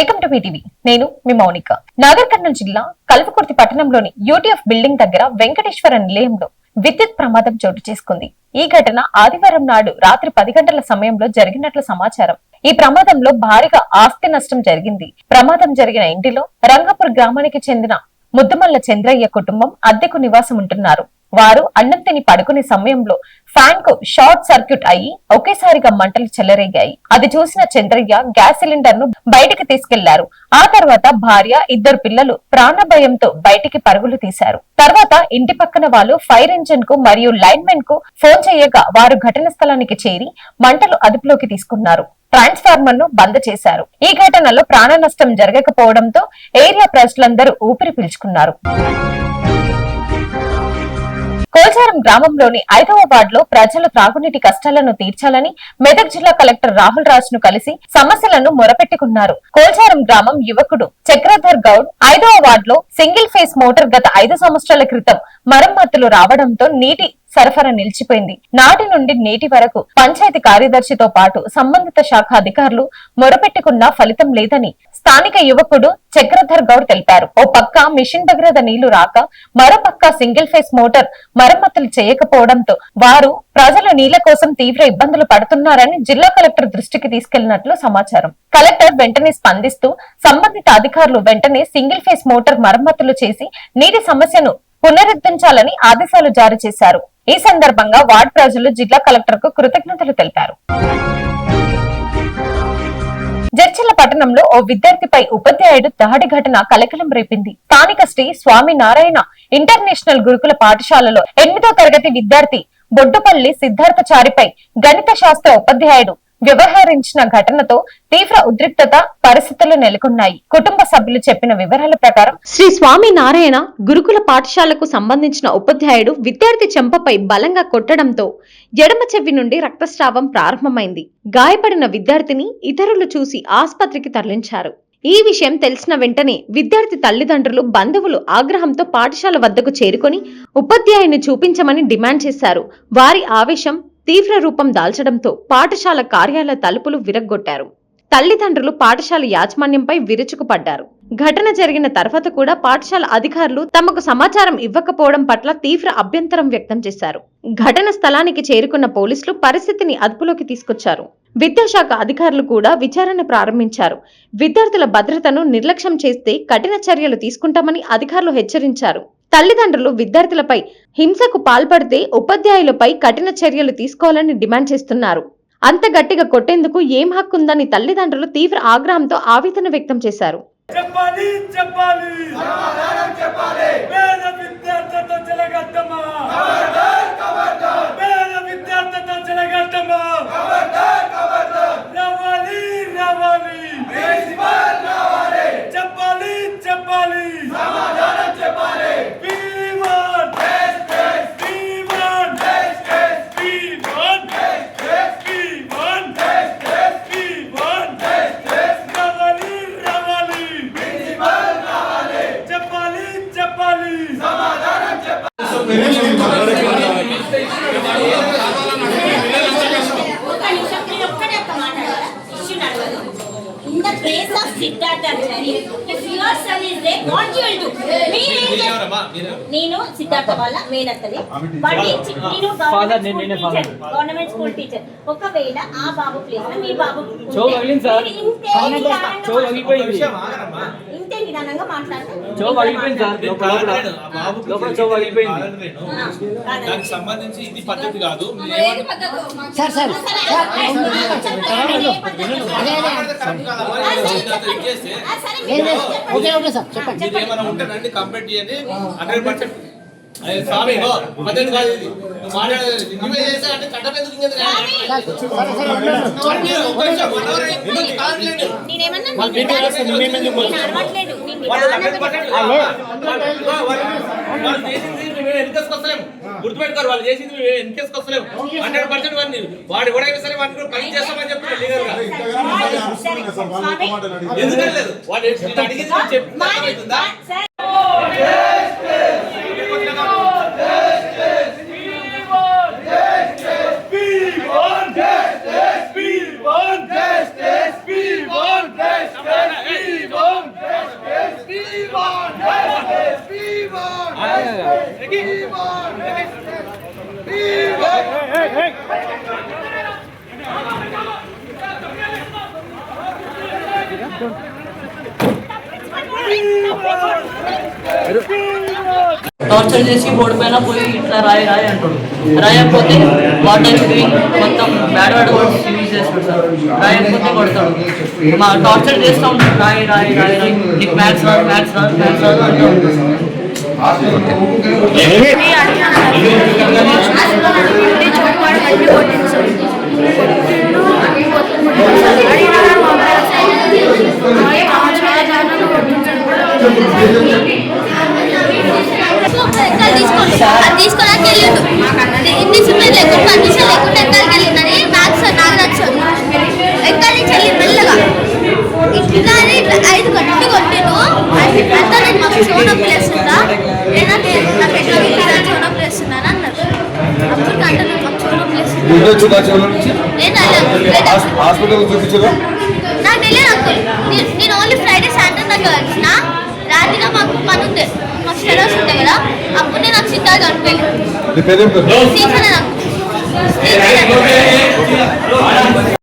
Welcome to Mee TV నేను మీ మౌనిక. నాగర్ కర్నూలు జిల్లా కల్వకుర్తి పట్టణంలోని యూటీఎఫ్ బిల్డింగ్ దగ్గర వెంకటేశ్వర నిలయంలో విద్యుత్ ప్రమాదం చోటు చేసుకుంది. ఈ ఘటన ఆదివారం నాడు రాత్రి పది గంటల సమయంలో జరిగినట్లు సమాచారం. ఈ ప్రమాదంలో భారీగా ఆస్తి నష్టం జరిగింది. ప్రమాదం జరిగిన ఇంటిలో రంగపూర్ గ్రామానికి చెందిన ముద్దుమల్ల చంద్రయ్య కుటుంబం అద్దెకు నివాసం ఉంటున్నారు వారు అన్నం తిని పడుకునే సమయంలో ఫ్యాన్కు షార్ట్ సర్క్యూట్ అయ్యి ఒకేసారిగా మంటలు చెలరేగాయి. అది చూసిన చంద్రయ్య గ్యాస్ సిలిండర్ను బయటికి తీసుకెళ్ళారు. ఆ తర్వాత భార్య ఇద్దరు పిల్లలు ప్రాణభయంతో బయటికి పరుగులు తీశారు. తర్వాత ఇంటి పక్కన వాళ్ళు ఫైర్ ఇంజిన్కు మరియు లైన్ మెన్కు ఫోన్ చేయగా వారు ఘటన స్థలానికి చేరి మంటలు అదుపులోకి తీసుకున్నారు. ట్రాన్స్ఫార్మర్ను బంద్ చేశారు. ఈ ఘటనలో ప్రాణ నష్టం జరగకపోవడంతో ఏరియా ప్రజలందరూ ఊపిరి పీల్చుకున్నారు. కోల్చారం గ్రామంలోని ఐదవ వార్డులో ప్రజల త్రాగునీటి కష్టాలను తీర్చాలని మెదక్ జిల్లా కలెక్టర్ రాహుల్ రాజ్ను కలిసి సమస్యలను మొరపెట్టుకున్నారు. కోల్చారం గ్రామం యువకుడు చక్రధర్ గౌడ్ ఐదవ వార్డులో సింగిల్ ఫేస్ మోటార్ గత ఐదు సంవత్సరాల క్రితం మరమ్మతులు రావడంతో నీటి సరఫరా నిలిచిపోయింది. నాటి నుండి నేటి వరకు పంచాయతీ కార్యదర్శితో పాటు సంబంధిత శాఖ అధికారులు మొరపెట్టుకున్నా ఫలితం లేదని స్థానిక యువకుడు చక్రధర్ గౌడ్ తెలిపారు. ఓ పక్క మిషన్ దగ్గర నీళ్ళు రాక మరో పక్క సింగిల్ ఫేస్ మోటార్ మరమ్మతులు చేయకపోవడంతో వారు ప్రజలు నీళ్ళ కోసం తీవ్ర ఇబ్బందులు పడుతున్నారని జిల్లా కలెక్టర్ దృష్టికి తీసుకెళ్ళినట్లు సమాచారం. కలెక్టర్ వెంటనే స్పందిస్తూ సంబంధిత అధికారులు వెంటనే సింగిల్ ఫేస్ మోటార్ మరమ్మతులు చేసి నీటి సమస్యను పునరుద్ధరించాలని ఆదేశాలు జారీ చేశారు. ఈ సందర్భంగా వార్డు ప్రజలు జిల్లా కలెక్టర్కు కృతజ్ఞతలు తెలిపారు. జడ్చర్ల పట్టణంలో ఓ విద్యార్థిపై ఉపాధ్యాయుడు దాడి ఘటన కలకలం రేపింది. స్థానిక శ్రీ స్వామి నారాయణ ఇంటర్నేషనల్ గురుకుల పాఠశాలలో ఎనిమిదో తరగతి విద్యార్థి బొడ్డుపల్లి సిద్ధార్థచారిపై గణిత శాస్త్ర ఉపాధ్యాయుడు వ్యవహరించిన ఘటనతో తీవ్ర ఉద్రిక్తత పరిస్థితులు నెలకొన్నాయి. కుటుంబ సభ్యులు చెప్పిన వివరాల ప్రకారం శ్రీ స్వామి నారాయణ గురుకుల పాఠశాలకు సంబంధించిన ఉపాధ్యాయుడు విద్యార్థి చెంపపై బలంగా కొట్టడంతో ఎడమ చెవి నుండి రక్తస్రావం ప్రారంభమైంది. గాయపడిన విద్యార్థిని ఇతరులు చూసి ఆస్పత్రికి తరలించారు. ఈ విషయం తెలిసిన వెంటనే విద్యార్థి తల్లిదండ్రులు బంధువులు ఆగ్రహంతో పాఠశాల వద్దకు చేరుకొని ఉపాధ్యాయుని చూపించమని డిమాండ్ చేశారు. వారి ఆవేశం తీవ్ర రూపం దాల్చడంతో పాఠశాల కార్యాలయ తలుపులు విరగ్గొట్టారు. తల్లిదండ్రులు పాఠశాల యాజమాన్యంపై విరుచుకుపడ్డారు. ఘటన జరిగిన తర్వాత కూడా పాఠశాల అధికారులు తమకు సమాచారం ఇవ్వకపోవడం పట్ల తీవ్ర అభ్యంతరం వ్యక్తం చేశారు. ఘటన స్థలానికి చేరుకున్న పోలీసులు పరిస్థితిని అదుపులోకి తీసుకొచ్చారు. విద్యాశాఖ అధికారులు కూడా విచారణ ప్రారంభించారు. విద్యార్థుల భద్రతను నిర్లక్ష్యం చేస్తే కఠిన చర్యలు తీసుకుంటామని అధికారులు హెచ్చరించారు. తల్లిదండ్రులు విద్యార్థులపై హింసకు పాల్పడితే ఉపాధ్యాయులపై కఠిన చర్యలు తీసుకోవాలని డిమాండ్ చేస్తున్నారు. అంత గట్టిగా కొట్టేందుకు ఏం హక్కుందని తల్లిదండ్రులు తీవ్ర ఆగ్రహంతో ఆవేదన వ్యక్తం చేశారు. చెప్పాలి చెప్పాలి. Thank you. What you will do చేస్తారు? నేను సిద్ధార్థ వాళ్ళ మేనత్తది వాడి చి- నేను గవర్నమెంట్ స్కూల్ టీచర్ ఒకవేళ ఆ బాబు ప్లేస్లో మీ బాబు ఇంతే నిదానంగా మాట్లాడితే దానికి సంబంధించి ఇది పద్ధతి కాదు సార్ సార్ చేస్తే ఏం లేదు ఓకే ఓకే సార్ చెప్పండి మీరు ఏమైనా ఉంటే రండి కంప్లీట్ చేయండి హండ్రెడ్ పర్సెంట్ స్వామి పద్ధతి కాదు ఇది మాట్లాడేది నువ్వే అంటే ఎందుకు ఎందుకు గుర్తుపెట్టుకోరు వాళ్ళు చేసింది మేము ఎంత తీసుకొస్తలేము హండ్రెడ్ పర్సెంట్ వాడిని వాడు ఎవడైనా సరే వాడిని పని చేస్తామని చెప్తున్నారు లీగల్గా. ఎందుకంటే వాడు అడిగింది చెప్తుందా Viva! టార్చర్ చేసి బోర్డు పైన పోయి ఇట్లా రాయి రాయి అంటాడు రాయకపోతే వాటర్ మొత్తం బ్యాడ్ బ్యాడ్ యూజ్ చేస్తాడు సార్ రాయకపోతే కొడతాడు మా టార్చర్ చేస్తా ఉంటాడు రాయి రాయి రాయి రాయి నీకు మ్యాథ్స్ రాదు మ్యాథ్స్ రాదు మ్యాథ్స్ రాదు అంటూ ఉంటాడు సార్ నేను వెళ్ళాను హాస్పిటల్ చూపించగా నాకు తెలియదు అంకుల్ నేను- నేను ఓన్లీ ఫ్రైడే సాటర్డే దాకా వచ్చిన రాత్రిగా మాకు పని ఉంది మాకు షెడల్స్ ఉంటాయి కదా అప్పుడు నేను నాకు సిద్ధార్థ అనిపోయింది నీ పేరేం పేరు సీజన్ నాకు